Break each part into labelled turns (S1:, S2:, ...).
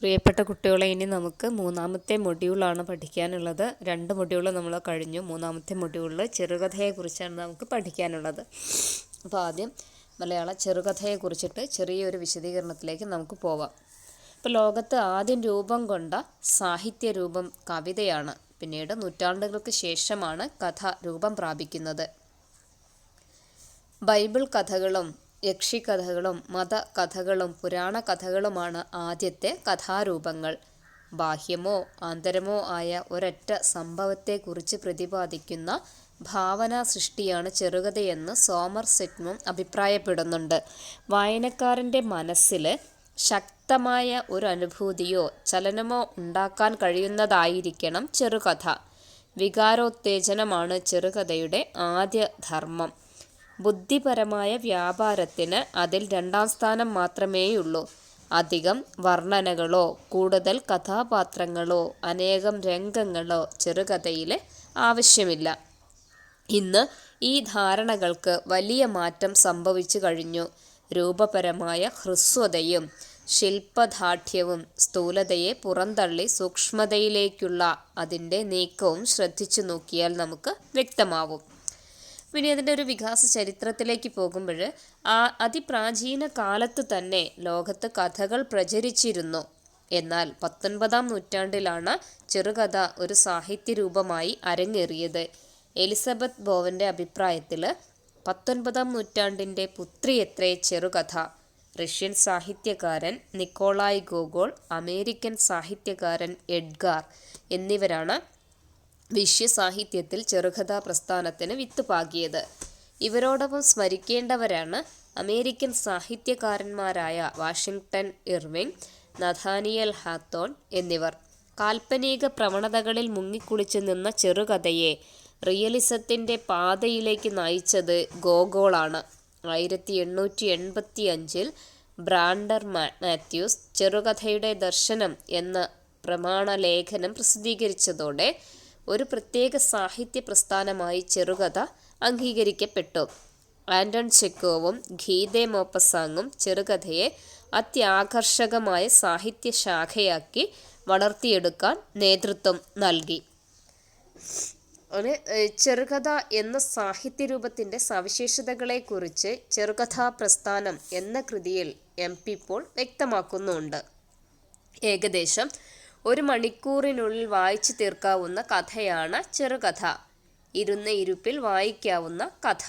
S1: പ്രിയപ്പെട്ട കുട്ടികളെ ഇനി നമുക്ക് മൂന്നാമത്തെ മൊഡ്യൂളാണ് പഠിക്കാനുള്ളത്. രണ്ട് മൊഡ്യൂൾ നമ്മൾ കഴിഞ്ഞു. മൂന്നാമത്തെ മൊഡ്യൂളിൽ ചെറുകഥയെക്കുറിച്ചാണ് നമുക്ക് പഠിക്കാനുള്ളത്. അപ്പോൾ ആദ്യം മലയാള ചെറുകഥയെക്കുറിച്ചിട്ട് ചെറിയൊരു വിശദീകരണത്തിലേക്ക് നമുക്ക് പോവാം. ഇപ്പോൾ ലോകത്ത് ആദ്യം രൂപം കൊണ്ട സാഹിത്യ രൂപം കവിതയാണ്. പിന്നീട് നൂറ്റാണ്ടുകൾക്ക് ശേഷമാണ് കഥ രൂപം പ്രാപിക്കുന്നത്. ബൈബിൾ കഥകളും യക്ഷിക്കഥകളും മതകഥകളും പുരാണ കഥകളുമാണ് ആദ്യത്തെ കഥാരൂപങ്ങൾ. ബാഹ്യമോ ആന്തരമോ ആയ ഒരൊറ്റ സംഭവത്തെക്കുറിച്ച് പ്രതിപാദിക്കുന്ന ഭാവനാ സൃഷ്ടിയാണ് ചെറുകഥയെന്ന് സോമർ സെറ്റ്മും അഭിപ്രായപ്പെടുന്നുണ്ട്. വായനക്കാരന്റെ മനസ്സിൽ ശക്തമായ ഒരു അനുഭൂതിയോ ചലനമോ ഉണ്ടാക്കാൻ കഴിയുന്നതായിരിക്കണം ചെറുകഥ. വികാരോത്തേജനമാണ് ചെറുകഥയുടെ ആദ്യ ധർമ്മം. ബുദ്ധിപരമായ വ്യാപാരത്തിന് അതിൽ രണ്ടാം സ്ഥാനം മാത്രമേയുള്ളൂ. അധികം വർണനകളോ കൂടുതൽ കഥാപാത്രങ്ങളോ അനേകം രംഗങ്ങളോ ചെറുകഥയിൽ ആവശ്യമില്ല. ഇന്ന് ഈ ധാരണകൾക്ക് വലിയ മാറ്റം സംഭവിച്ചു കഴിഞ്ഞു. രൂപപരമായ ഹ്രസ്വതയും ശില്പദാഠ്യവും സ്ഥൂലതയെ പുറന്തള്ളി സൂക്ഷ്മതയിലേക്കുള്ള അതിന്റെ നീക്കവും ശ്രദ്ധിച്ചു നോക്കിയാൽ നമുക്ക് വ്യക്തമാവും. പിന്നെ അതിന്റെ ഒരു വികാസ ചരിത്രത്തിലേക്ക് പോകുമ്പോൾ ആ അതിപ്രാചീന കാലത്ത് തന്നെ ലോകത്ത് കഥകൾ പ്രചരിച്ചിരുന്നു. എന്നാൽ പത്തൊൻപതാം നൂറ്റാണ്ടിലാണ് ചെറുകഥ ഒരു സാഹിത്യ രൂപമായി അരങ്ങേറിയത്. എലിസബത്ത് ബോവന്റെ അഭിപ്രായത്തിൽ പത്തൊൻപതാം നൂറ്റാണ്ടിന്റെ പുത്രിയത്രേ ചെറുകഥ. റഷ്യൻ സാഹിത്യകാരൻ നിക്കോളായ് ഗോഗോൾ അമേരിക്കൻ സാഹിത്യകാരൻ എഡ്ഗാർ എന്നിവരാണ് വിശ്വസാഹിത്യത്തിൽ ചെറുകഥാ പ്രസ്ഥാനത്തിന് വിത്ത് പാകിയത് ഇവരോടൊപ്പം സ്മരിക്കേണ്ടവരാണ് അമേരിക്കൻ സാഹിത്യകാരന്മാരായ വാഷിങ്ടൺ ഇർവിങ് നഥാനിയൽ ഹാത്തോൺ എന്നിവർ. കാൽപ്പനിക പ്രവണതകളിൽ മുങ്ങിക്കുളിച്ചു നിന്ന ചെറുകഥയെ റിയലിസത്തിന്റെ പാതയിലേക്ക് നയിച്ചത് ഗോഗോളാണ്. ആയിരത്തി എണ്ണൂറ്റി എൺപത്തി അഞ്ചിൽ ബ്രാൻഡർ മാത്യൂസ് ചെറുകഥയുടെ ദർശനം എന്ന പ്രമാണ ലേഖനം പ്രസിദ്ധീകരിച്ചതോടെ ഒരു പ്രത്യേക സാഹിത്യ പ്രസ്ഥാനമായി ചെറുകഥ അംഗീകരിക്കപ്പെട്ടു. ആൻഡൺ ചെക്കോവും ഗീതെ മോപ്പസാങ്ങും ചെറുകഥയെ അത്യാകർഷകമായ സാഹിത്യ ശാഖയാക്കി വളർത്തിയെടുക്കാൻ നേതൃത്വം നൽകി. ചെറുകഥ എന്ന സാഹിത്യരൂപത്തിന്റെ സവിശേഷതകളെക്കുറിച്ച് ചെറുകഥാ പ്രസ്ഥാനം എന്ന കൃതിയിൽ എം പി പോൾ വ്യക്തമാക്കുന്നുണ്ട്. ഏകദേശം ഒരു മണിക്കൂറിനുള്ളിൽ വായിച്ചു തീർക്കാവുന്ന കഥയാണ് ചെറുകഥ. ഇരുന്ന ഇരുപ്പിൽ വായിക്കാവുന്ന കഥ.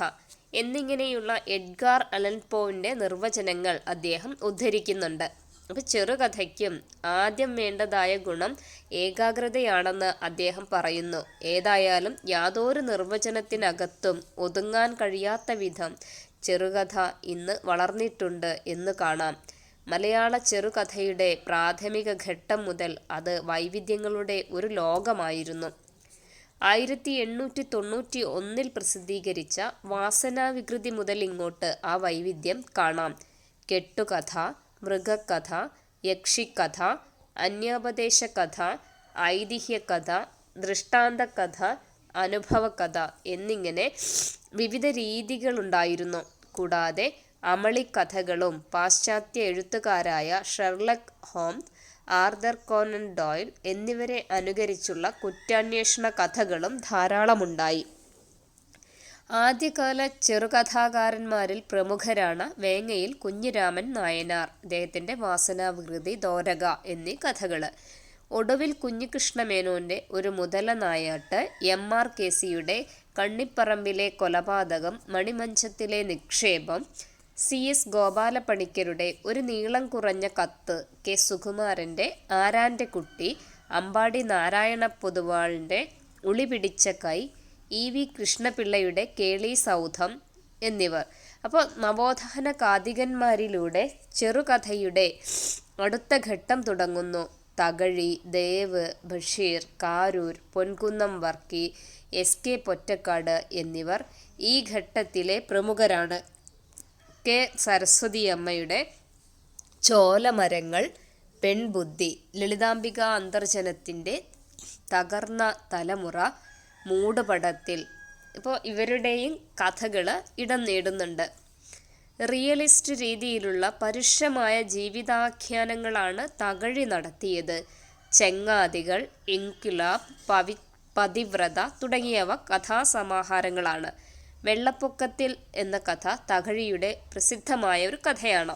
S1: എന്നിങ്ങനെയുള്ള എഡ്ഗാർ അലൻ അലൻപോവിന്റെ നിർവചനങ്ങൾ അദ്ദേഹം ഉദ്ധരിക്കുന്നുണ്ട്. അപ്പോൾ ചെറുകഥയ്ക്കും ആദ്യം വേണ്ടതായ ഗുണം ഏകാഗ്രതയാണെന്ന് അദ്ദേഹം പറയുന്നു. ഏതായാലും യാതൊരു നിർവചനത്തിനകത്തും ഒതുങ്ങാൻ കഴിയാത്ത വിധം ചെറുകഥ ഇന്ന് വളർന്നിട്ടുണ്ട് എന്ന് കാണാം. മലയാള ചെറുകഥയുടെ പ്രാഥമിക ഘട്ടം മുതൽ അത് വൈവിധ്യങ്ങളുടെ ഒരു ലോകമായിരുന്നു. ആയിരത്തി എണ്ണൂറ്റി തൊണ്ണൂറ്റി ഒന്നിൽ പ്രസിദ്ധീകരിച്ച വാസനാവികൃതി മുതൽ ഇങ്ങോട്ട് ആ വൈവിധ്യം കാണാം. കെട്ടുകഥ മൃഗകഥ യക്ഷിക്കഥ അന്യോപദേശ കഥ ഐതിഹ്യകഥ ദൃഷ്ടാന്തകഥ അനുഭവകഥ എന്നിങ്ങനെ വിവിധ രീതികളുണ്ടായിരുന്നു. കൂടാതെ അമളിക്കഥകളും പാശ്ചാത്യ എഴുത്തുകാരായ ഷെർലക് ഹോം ആർദർ കോനൻ ഡോയിൽ എന്നിവരെ അനുകരിച്ചുള്ള കുറ്റാന്വേഷണ കഥകളും ധാരാളമുണ്ടായി. ആദ്യകാല ചെറുകഥാകാരന്മാരിൽ പ്രമുഖരാണ് വേങ്ങയിൽ കുഞ്ഞിരാമൻ നായനാർ അദ്ദേഹത്തിന്റെ വാസനാവികൃതി ദോരക എന്നീ കഥകൾ ഒടുവിൽ കുഞ്ഞികൃഷ്ണമേനോന്റെ ഒരു മുതല നായാട്ട് എം ആർ കെ സിയുടെ കണ്ണിപ്പറമ്പിലെ കൊലപാതകം മണിമഞ്ചത്തിലെ നിക്ഷേപം സി എസ് ഗോപാലപ്പണിക്കരുടെ ഒരു നീളം കുറഞ്ഞ കത്ത് കെ സുകുമാരന്റെ ആരാന്റെ കുട്ടി അമ്പാടി നാരായണ പൊതുവാളിന്റെ ഉളി പിടിച്ച കൈ ഇ വി കൃഷ്ണപിള്ളയുടെ കേളി സൗധം എന്നിവർ. അപ്പോൾ നവോത്ഥാന കാതികന്മാരിലൂടെ ചെറുകഥയുടെ അടുത്ത ഘട്ടം തുടങ്ങുന്നു. തകഴി ദേവ് ബഷീർ കാരൂർ പൊൻകുന്നം വർക്കി എസ് കെ പൊറ്റക്കാട് എന്നിവർ ഈ ഘട്ടത്തിലെ പ്രമുഖരാണ്. കെ സരസ്വതിയമ്മയുടെ ചോലമരങ്ങൾ പെൺബുദ്ധി ലളിതാംബിക അന്തർജനത്തിന്റെ തകർന്ന തലമുറ മൂടുപടത്തിൽ. ഇപ്പോൾ ഇവരുടെയും കഥകൾ ഇടം നേടുന്നുണ്ട്. റിയലിസ്റ്റ് രീതിയിലുള്ള പരുഷമായ ജീവിതാഖ്യാനങ്ങളാണ് തകഴി നടത്തിയത്. ചെങ്ങാതികൾ ഇൻക്വിലാബ് പവി പതിവ്രത തുടങ്ങിയവ കഥാസമാഹാരങ്ങളാണ്. വെള്ളപ്പൊക്കത്തിൽ എന്ന കഥ തകഴിയുടെ പ്രസിദ്ധമായ ഒരു കഥയാണ്.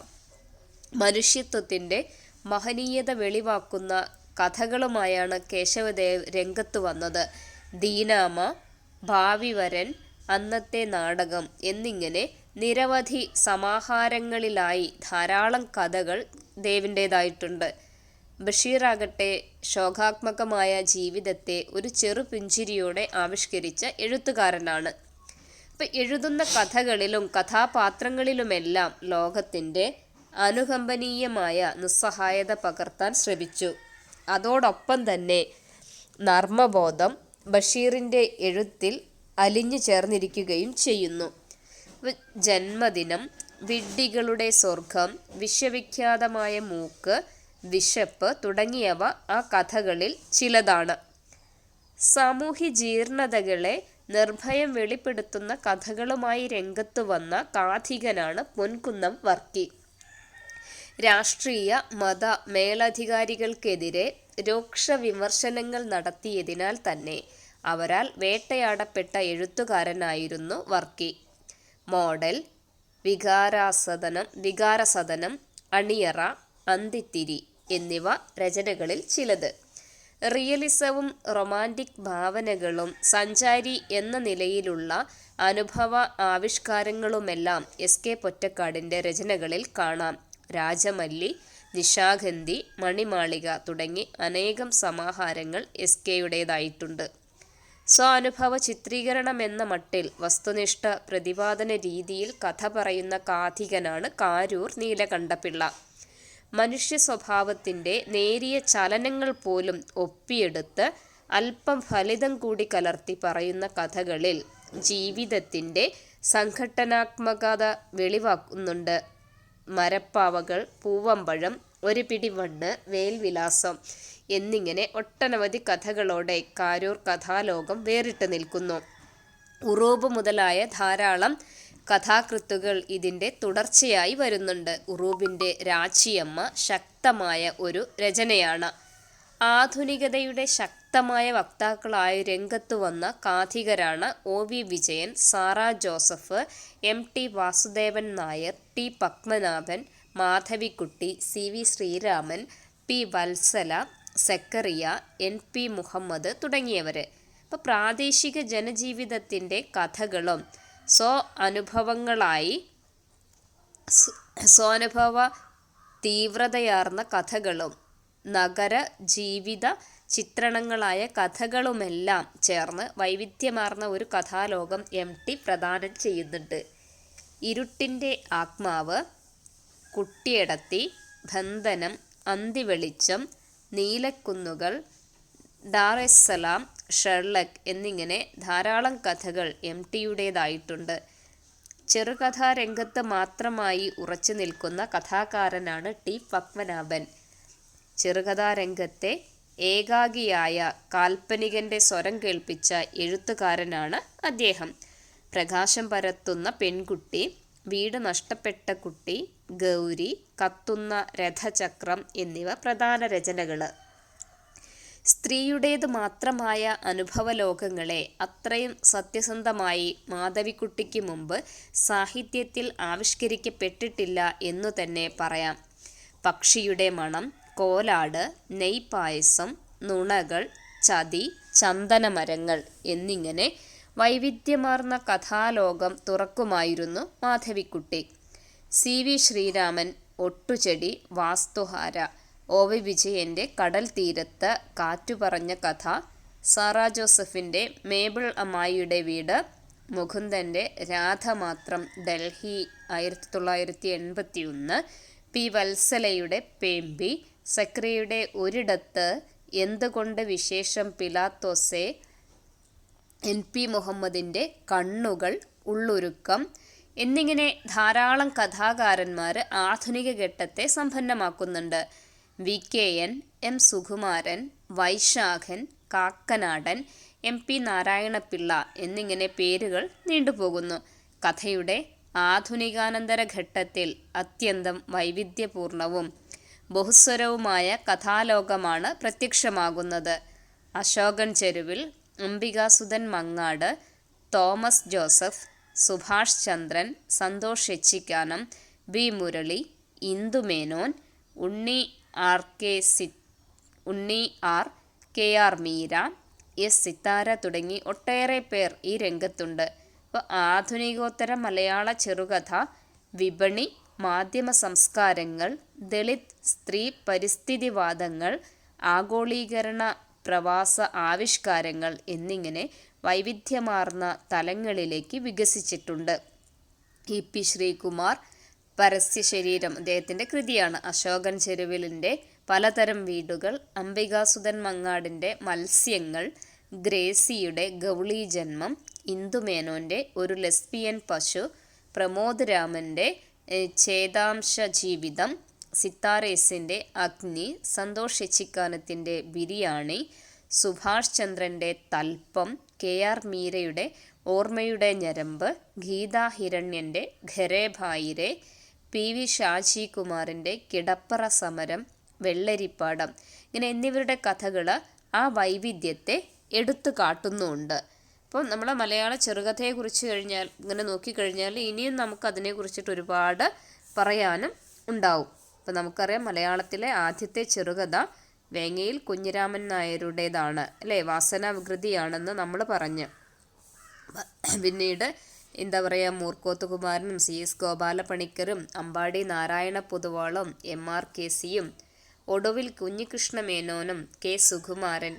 S1: മനുഷ്യത്വത്തിന്റെ മഹനീയത വെളിവാക്കുന്ന കഥകളുമായാണ് കേശവദേവ് രംഗത്ത് വന്നത്. ദീനാമ ഭാവിവരൻ അന്നത്തെ നാടകം എന്നിങ്ങനെ നിരവധി സമാഹാരങ്ങളിലായി ധാരാളം കഥകൾ ദേവിന്റേതായിട്ടുണ്ട് ബഷീറാകട്ടെ ശോകാത്മകമായ ജീവിതത്തെ ഒരു ചെറു ആവിഷ്കരിച്ച എഴുത്തുകാരനാണ്. എഴുതുന്ന കഥകളിലും കഥാപാത്രങ്ങളിലുമെല്ലാം ലോകത്തിന്റെ അനുകമ്പനീയമായ നിസ്സഹായത പകർത്താൻ ശ്രമിച്ചു. അതോടൊപ്പം തന്നെ നർമ്മബോധം ബഷീറിന്റെ എഴുത്തിൽ അലിഞ്ഞു ചേർന്നിരിക്കുകയും ചെയ്യുന്നു. ജന്മദിനം വിഡ്ഢികളുടെ സ്വർഗം വിശ്വവിഖ്യാതമായ മൂക്ക് വിശപ്പ് തുടങ്ങിയവ ആ കഥകളിൽ ചിലതാണ്. സാമൂഹ്യ ജീർണതകളെ നിർഭയം വെളിപ്പെടുത്തുന്ന കഥകളുമായി രംഗത്ത് വന്ന കാഥികനാണ് പൊൻകുന്നം വർക്കി. രാഷ്ട്രീയ മത മേലധികാരികൾക്കെതിരെ രൂക്ഷ വിമർശനങ്ങൾ നടത്തിയതിനാൽ തന്നെ അവരാൽ വേട്ടയാടപ്പെട്ട എഴുത്തുകാരനായിരുന്നു വർക്കി. മോഡൽ വികാരാസദനം വികാരസദനം അണിയറ അന്തിത്തിരി എന്നിവ രചനകളിൽ ചിലത്. റിയലിസവും റൊമാന്റിക് ഭാവനകളും സഞ്ചാരി എന്ന നിലയിലുള്ള അനുഭവ ആവിഷ്കാരങ്ങളുമെല്ലാം എസ് കെ പൊറ്റക്കാടിന്റെ രചനകളിൽ കാണാം. രാജമല്ലി നിശാഗന്ധി മണിമാളിക തുടങ്ങി അനേകം സമാഹാരങ്ങൾ എസ് കെയുടേതായിട്ടുണ്ട്. സ്വാനുഭവ ചിത്രീകരണം എന്ന മട്ടിൽ വസ്തുനിഷ്ഠ പ്രതിപാദന രീതിയിൽ കഥ പറയുന്ന കാഥികനാണ് കാരൂർ നീലകണ്ഠപിള്ള. മനുഷ്യ സ്വഭാവത്തിന്റെ നേരിയ ചലനങ്ങൾ പോലും ഒപ്പിയെടുത്ത് അല്പം ഫലിതം കൂടി കലർത്തി പറയുന്ന കഥകളിൽ ജീവിതത്തിന്റെ സംഘട്ടനാത്മകത വെളിവാക്കുന്നുണ്ട്. മരപ്പാവകൾ പൂവമ്പഴം ഒരു പിടി മണ്ണ് വേൽവിലാസം എന്നിങ്ങനെ ഒട്ടനവധി കഥകളോടെ കാരൂർ കഥാലോകം വേറിട്ട് നിൽക്കുന്നു. ഉറൂബ് മുതലായ ധാരാളം കഥാകൃത്തുകൾ ഇതിന്റെ തുടർച്ചയായി വരുന്നുണ്ട്. ഉറൂബിന്റെ രാച്ചിയമ്മ ശക്തമായ ഒരു രചനയാണ്. ആധുനികതയുടെ ശക്തമായ വക്താക്കളായി രംഗത്തു വന്ന കാഥികരാണ് O V Vijayan Sara Joseph M T Vasudevan Nair T Padmanabhan Madhavikutty C V Sreeraman P Valsala Zacharia N P Muhammad തുടങ്ങിയവർ അപ്പോൾ പ്രാദേശിക ജനജീവിതത്തിന്റെ കഥകളും സ്വ അനുഭവങ്ങളായി സ്വാനുഭവ തീവ്രതയാർന്ന കഥകളും നഗര ജീവിത ചിത്രണങ്ങളായ കഥകളുമെല്ലാം ചേർന്ന് വൈവിധ്യമാർന്ന ഒരു കഥാലോകം എം ടി പ്രദാനം ചെയ്യുന്നുണ്ട്. ഇരുട്ടിന്റെ ആത്മാവ് കുട്ടിയടത്തി ബന്ധനം അന്തിവെളിച്ചം നീലക്കുന്നുകൾ ഡാറെസ്സലാം ഷെർലക് എന്നിങ്ങനെ ധാരാളം കഥകൾ എം ടിയുടേതായിട്ടുണ്ട്. ചെറുകഥാരംഗത്ത് മാത്രമായി ഉറച്ചു നിൽക്കുന്ന കഥാകാരനാണ് ടി പത്മനാഭൻ. ചെറുകഥാരംഗത്തെ ഏകാഗിയായ കാൽപ്പനികന്റെ സ്വരം കേൾപ്പിച്ച എഴുത്തുകാരനാണ് അദ്ദേഹം. പ്രകാശം പരത്തുന്ന പെൺകുട്ടി വീട് നഷ്ടപ്പെട്ട കുട്ടി ഗൗരി കത്തുന്ന രഥചക്രം എന്നിവ പ്രധാന രചനകൾ സ്ത്രീയുടേത് മാത്രമായ അനുഭവലോകങ്ങളെ അത്രയും സത്യസന്ധമായി മാധവിക്കുട്ടിക്ക് മുമ്പ് സാഹിത്യത്തിൽ ആവിഷ്കരിക്കപ്പെട്ടിട്ടില്ല എന്നു തന്നെ പറയാം. പക്ഷിയുടെ മണം കോലാട് നെയ്പായസം നുണകൾ ചതി ചന്ദനമരങ്ങൾ എന്നിങ്ങനെ വൈവിധ്യമാർന്ന കഥാലോകം തുറക്കുമായിരുന്നു Madhavikutty. C V Sreeraman Ottuchedi Vasthuhara O V വിജയന്റെ കടൽ തീരത്ത് കാറ്റുപറഞ്ഞ കഥ സാറാ ജോസഫിന്റെ മേബിൾ അമ്മായിയുടെ വീട് മുകുന്ദന്റെ രാധ മാത്രം ഡൽഹി ആയിരത്തി തൊള്ളായിരത്തി എൺപത്തി ഒന്ന് പി വത്സലയുടെ പേമ്പി സക്രിയയുടെ ഒരിടത്ത് എന്തുകൊണ്ട് വിശേഷം പിലാത്തോസെ എൻ പി മുഹമ്മദിന്റെ കണ്ണുകൾ ഉള്ളൊരുക്കം എന്നിങ്ങനെ ധാരാളം കഥാകാരന്മാർ ആധുനിക ഘട്ടത്തെ സമ്പന്നമാക്കുന്നുണ്ട്. V K N M Sukumaran Vaisakhan Kakkanadan M P Narayanapillai എന്നിങ്ങനെ പേരുകൾ നീണ്ടുപോകുന്നു. കഥയുടെ ആധുനികാനന്തര ഘട്ടത്തിൽ അത്യന്തം വൈവിധ്യപൂർണവും ബഹുസ്വരവുമായ കഥാലോകമാണ് പ്രത്യക്ഷമാകുന്നത്. Ashokan Charuvil Ambikasudhan Mangad Thomas Joseph Subhash Chandran Santhosh Echikkanam V Murali Indumenon Unni R K C Unni R K R Meera S Sithara തുടങ്ങി ഒട്ടേറെ പേർ ഈ രംഗത്തുണ്ട്. ഇപ്പോൾ ആധുനികോത്തര മലയാള ചെറുകഥ വിപണി മാധ്യമ സംസ്കാരങ്ങൾ ദളിത് സ്ത്രീ പരിസ്ഥിതിവാദങ്ങൾ ആഗോളീകരണ പ്രവാസ ആവിഷ്കാരങ്ങൾ എന്നിങ്ങനെ വൈവിധ്യമാർന്ന തലങ്ങളിലേക്ക് വികസിച്ചിട്ടുണ്ട്. ഇ പി ശ്രീകുമാർ പരസ്യശരീരം അദ്ദേഹത്തിന്റെ കൃതിയാണ്. അശോകൻ ചെരുവിലിന്റെ പലതരം വീടുകൾ അംബികാസുധൻ മങ്ങാടിന്റെ മത്സ്യങ്ങൾ ഗ്രേസിയുടെ ഗൗളി ജന്മം ഇന്ദുമേനോന്റെ ഒരു ലെസ്ബിയൻ പശു പ്രമോദ് രാമന്റെ ഛേദാംശ ജീവിതം സിത്താരേസിന്റെ അഗ്നി സന്തോഷ് എച്ചിക്കാനത്തിന്റെ ബിരിയാണി സുഭാഷ് ചന്ദ്രന്റെ തൽപ്പം കെ ആർ മീരയുടെ ഓർമ്മയുടെ ഞരമ്പ് ഗീതാ ഹിരണ്യന്റെ ഖരേ ഭായിരെ പി വി ഷാജി കുമാറിന്റെ കിടപ്പറ സമരം വെള്ളരിപ്പാടം ഇങ്ങനെ എന്നിവരുടെ കഥകൾ ആ വൈവിധ്യത്തെ എടുത്തു കാട്ടുന്നുമുണ്ട് അപ്പോൾ നമ്മൾ മലയാള ചെറുകഥയെക്കുറിച്ച് കഴിഞ്ഞാൽ ഇങ്ങനെ നോക്കിക്കഴിഞ്ഞാൽ ഇനിയും നമുക്ക് അതിനെക്കുറിച്ചിട്ട് ഒരുപാട് പറയാനും ഉണ്ടാവും. അപ്പോൾ നമുക്കറിയാം മലയാളത്തിലെ ആദ്യത്തെ ചെറുകഥ വേങ്ങയിൽ കുഞ്ഞിരാമൻ നായരുടേതാണ്. അല്ലേ? വാസന വികൃതിയാണെന്ന് നമ്മൾ പറഞ്ഞ്. പിന്നീട് എന്താ പറയുക മൂർക്കോത്ത് കുമാരനും സി എസ് ഗോപാലപണിക്കരും അമ്പാടി നാരായണ പൊതുവാളും എം ആർ കെ സിയും ഒടുവിൽ കുഞ്ഞികൃഷ്ണ മേനോനും കെ സുകുമാരൻ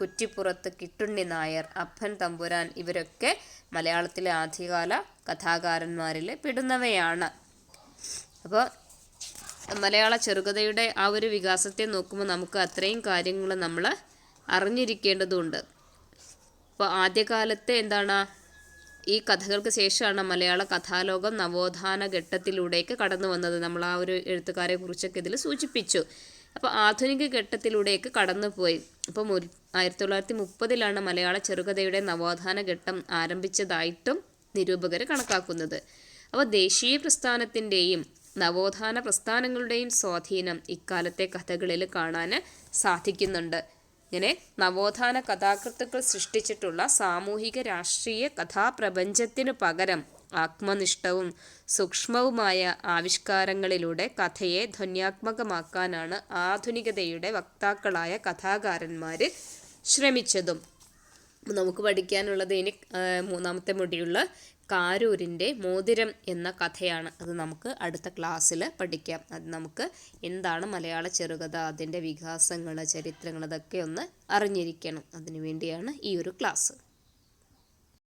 S1: കുറ്റിപ്പുറത്ത് കിട്ടുണ്ണി നായർ അപ്പൻ തമ്പുരാൻ ഇവരൊക്കെ മലയാളത്തിലെ ആദ്യകാല കഥാകാരന്മാരിൽ പെടുന്നവയാണ്. അപ്പോൾ മലയാള ചെറുകഥയുടെ ആ ഒരു വികാസത്തെ നോക്കുമ്പോൾ നമുക്ക് അത്രയും കാര്യങ്ങൾ നമ്മൾ അറിഞ്ഞിരിക്കേണ്ടതുണ്ട്. അപ്പോൾ ആദ്യകാലത്തെ എന്താണ് ഈ കഥകൾക്ക് ശേഷമാണ് മലയാള കഥാലോകം നവോത്ഥാന ഘട്ടത്തിലൂടെയൊക്കെ കടന്നു വന്നത്. നമ്മൾ ആ ഒരു എഴുത്തുകാരെ കുറിച്ചൊക്കെ ഇതിൽ സൂചിപ്പിച്ചു. അപ്പോൾ ആധുനിക ഘട്ടത്തിലൂടെയൊക്കെ കടന്നുപോയി. അപ്പോൾ ആയിരത്തി തൊള്ളായിരത്തി മുപ്പതിലാണ് മലയാള ചെറുകഥയുടെ നവോത്ഥാന ഘട്ടം ആരംഭിച്ചതായിട്ടും നിരൂപകർ കണക്കാക്കുന്നത്. അപ്പോൾ ദേശീയ പ്രസ്ഥാനത്തിന്റെയും നവോത്ഥാന പ്രസ്ഥാനങ്ങളുടെയും സ്വാധീനം ഇക്കാലത്തെ കഥകളിൽ കാണാൻ സാധിക്കുന്നുണ്ട്. ഇങ്ങനെ നവോത്ഥാന കഥാകൃത്തുക്കൾ സൃഷ്ടിച്ചിട്ടുള്ള സാമൂഹിക രാഷ്ട്രീയ കഥാപ്രപഞ്ചത്തിനു പകരം ആത്മനിഷ്ഠവും സൂക്ഷ്മവുമായ ആവിഷ്കാരങ്ങളിലൂടെ കഥയെ ധ്വന്യാത്മകമാക്കാനാണ് ആധുനികതയുടെ വക്താക്കളായ കഥാകാരന്മാർ ശ്രമിച്ചതും. നമുക്ക് പഠിക്കാനുള്ളത് ഇനി മൂന്നാമത്തെ മുടിയുള്ള കാരൂരിന്റെ മോതിരം എന്ന കഥയാണ് അത് നമുക്ക് അടുത്ത ക്ലാസ്സിൽ പഠിക്കാം. അത് നമുക്ക് എന്താണ് മലയാള ചെറുകഥ അതിന്റെ വികാസങ്ങൾ ചരിത്രങ്ങൾ അതൊക്കെ ഒന്ന് അറിഞ്ഞിരിക്കണം. അതിനു വേണ്ടിയാണ് ഈ ഒരു ക്ലാസ്.